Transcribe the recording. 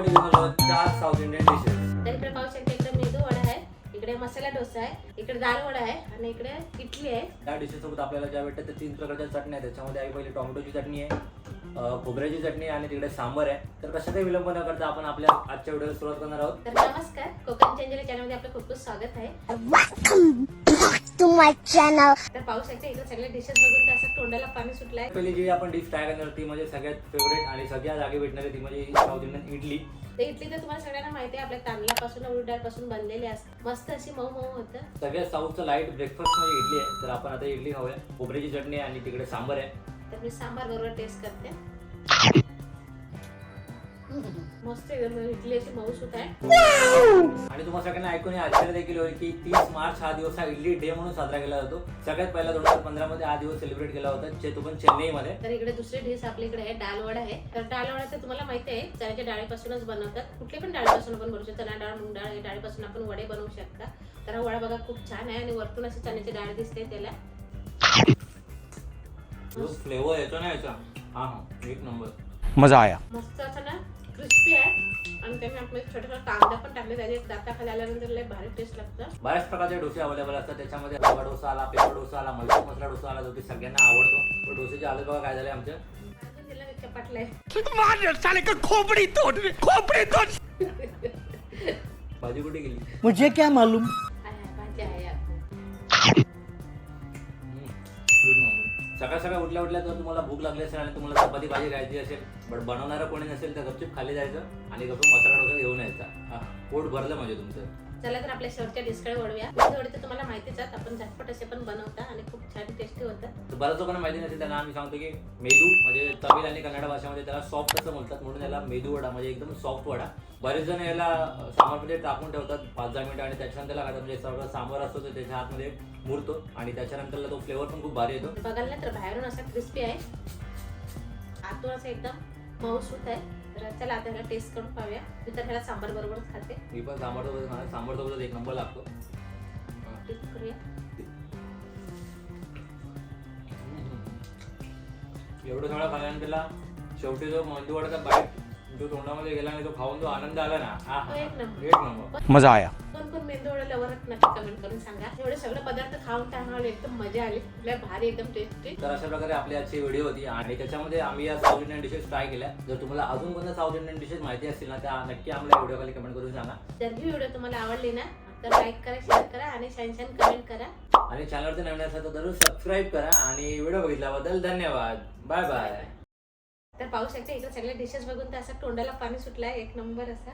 आपण घेऊन आलो चार साऊथ इंडियन डिशेस तर इकडे पाहू शकता इकडे मेदू वडा आहे इकडे मसाला डोसा आहे इकडे दाल वडा आहे आणि इकडे इडली आहे. त्या डिशेस सोबत आपल्याला ज्या भेटतात त्या तीन प्रकारच्या चटण्या आहेत. त्याच्यामध्ये आहे पहिली टोमॅटोची चटणी आहे खोबऱ्याची चटणी आणि तिकडे सांबर आहे. तर कशा काही विलंब न करता आपण आपल्या आजच्या व्हिडिओ सुरुवात करणार आहोत. तर नमस्कार कोकण चेंजली चॅनलमध्ये आपलं खूप खूप स्वागत आहे. तर पाहू शकता इकडे सगळे डिशेस बघून तर असं तोंडाला पाणी सुटलंय. पहिली जी आपण डिश ट्राय करणार ती म्हणजे सगळ्यात फेवरेट आणि सगळ्या जागी भेटणारी ती म्हणजे साऊथ इंडियन इडली तर इडली तर तुम्हाला सगळ्यांना माहिती आहे आपल्या तांदळापासून बनलेली असते. मस्त अशी मऊ मऊ होतं. सगळ्यात साऊथचं लाइट ब्रेकफास्ट म्हणजे इडली आहे. तर आपण आता इडली खाऊया. खोबऱ्याची चटणी आणि तिकडे सांबर आहे. तर मी सांबार बरोबर टेस्ट करते. मस्त इडली अशी सुट आहे आणि तुम्हाला सगळ्यांना ऐकून आश्चर्य देखील होईल की तीस मार्च हा दिवस हा इडली डे म्हणून साजरा केला जातो. सगळ्यात पहिला दोन हजार पंधरा मध्ये हा दिवस सेलिब्रेट केला होता तो पण चेन्नईमध्ये. तर इकडे दुसरी डिश आपल्या इकडे आहे डाळ वडा आहे. तर डाळ वडा तर तुम्हाला माहिती आहे चण्याच्या डाळीपासूनच बनवतात कुठली पण डाळीपासून आपण बनवू शकतो. चणा डाळ मूग डाळ या डाळीपासून आपण वडे बनवू शकता. तर हा वडा बघा खूप छान आहे आणि वरतून अशी चण्याची डाळ दिसते त्याला. जो फ्लेवर येतो ना याचा. हा हा. एक नंबर. मजा आया. मस्त असं ना क्रिस्पी आहे. आणि त्यांनी आपले छोटे छोटे कांदा पण टाकले त्याचे दाताखाली आल्यानंतर लय भारी टेस्ट लागतं. बऱ्याच प्रकारचे डोसे अवेलेबल असतात. त्याच्यामध्ये रवा डोसा आला पेपर डोसा आला मलकी मसाला डोसा आला जो की सगळ्यांना आवडतो. पण डोसेचे आले बघा काय झाले आमचे. अजून तिला चपाटलंय मार साले का खोपड़ी तोड़ खोपड़ी तोड़ भाजी कुठे गेली? मुझे क्या मालूम? सकाळ सकाळ उठल्या उठल्या तर तुम्हाला भूक लागली असेल आणि तुम्हाला चपाती भाजी खायची असेल बट बनवणारं कोणी नसेल तर गपचूप खाली जायचं आणि गपचूप मसाला डोसा घेऊन यायचा. पोट भरलं म्हणजे तुमचं. चला तर आपल्या शेवटच्या डिस्कडे वळूया. मेदू तर तुम्हाला माहितीच आहेत आपण झटपट असे पण बनवता आणि खूप छान बऱ्याच लोकांना माहिती नसेल त्यांना आम्ही सांगतो की मेदू म्हणजे तमिळ आणि कन्नड भाषेमध्ये त्याला सॉफ्ट असं म्हणतात म्हणून याला मेदू वडा म्हणजे एकदम सॉफ्ट वडा. बरेच जण याला सांबारमध्ये टाकून ठेवतात पाच दहा मिनिटं आणि त्याच्यानंतर त्याला म्हणजे सगळं सांबार असतो तर त्याच्या आतमध्ये मुरतो आणि त्याच्यानंतरला तो फ्लेवर पण खूप भारी येतो. बघायला तर बाहेरून असा क्रिस्पी आहे. आतून असं एकदम मऊसूत आहे. तर चला आता ह्याला टेस्ट करून पाहूया. मी तर ह्याला सांबार बरोबरच खाते. मी पण सांबार सोबत सांबार सोबत एक नंबर लागतो. टेस्ट करूया. एवढं सगळं खाल्यानंतरला शेवटी जो मेंदू वडाचा बाईट जो तोंडामध्ये गेला आणि तो खाऊन जो आनंद आला ना हा एक नंबर. एक नंबर. मजा आया. कोण कोण मेंदू वडे लवर नक्की कमेंट करून सांगा. एवढे सगळे पदार्थ खाऊन त्यामुळे एकदम मजा आली. लय भारी एकदम टेस्टी तर अशा प्रकारे आपली आजची व्हिडिओ होती. आणि त्याच्यामध्ये आम्ही या साऊथ इंडियन डिशेस ट्राय केल्या. जर तुम्हाला अजून कोणत्या साऊथ इंडियन डिशेस माहिती असतील ना त्या नक्की आम्हाला व्हिडिओ खाली कमेंट करून सांगा. जर ही व्हिडिओ तुम्हाला आवडली ना तर लाईक करा शेअर करा आणि छान छान कमेंट करा. आणि चॅनलवरती नवीन असेल तर जरूर सबस्क्राईब करा. आणि व्हिडिओ बघितल्याबद्दल धन्यवाद. बाय बाय तर पाहू शकता इथं सगळे डिशेस बघून तर असं तोंडाला पाणी सुटलंय. एक नंबर असा.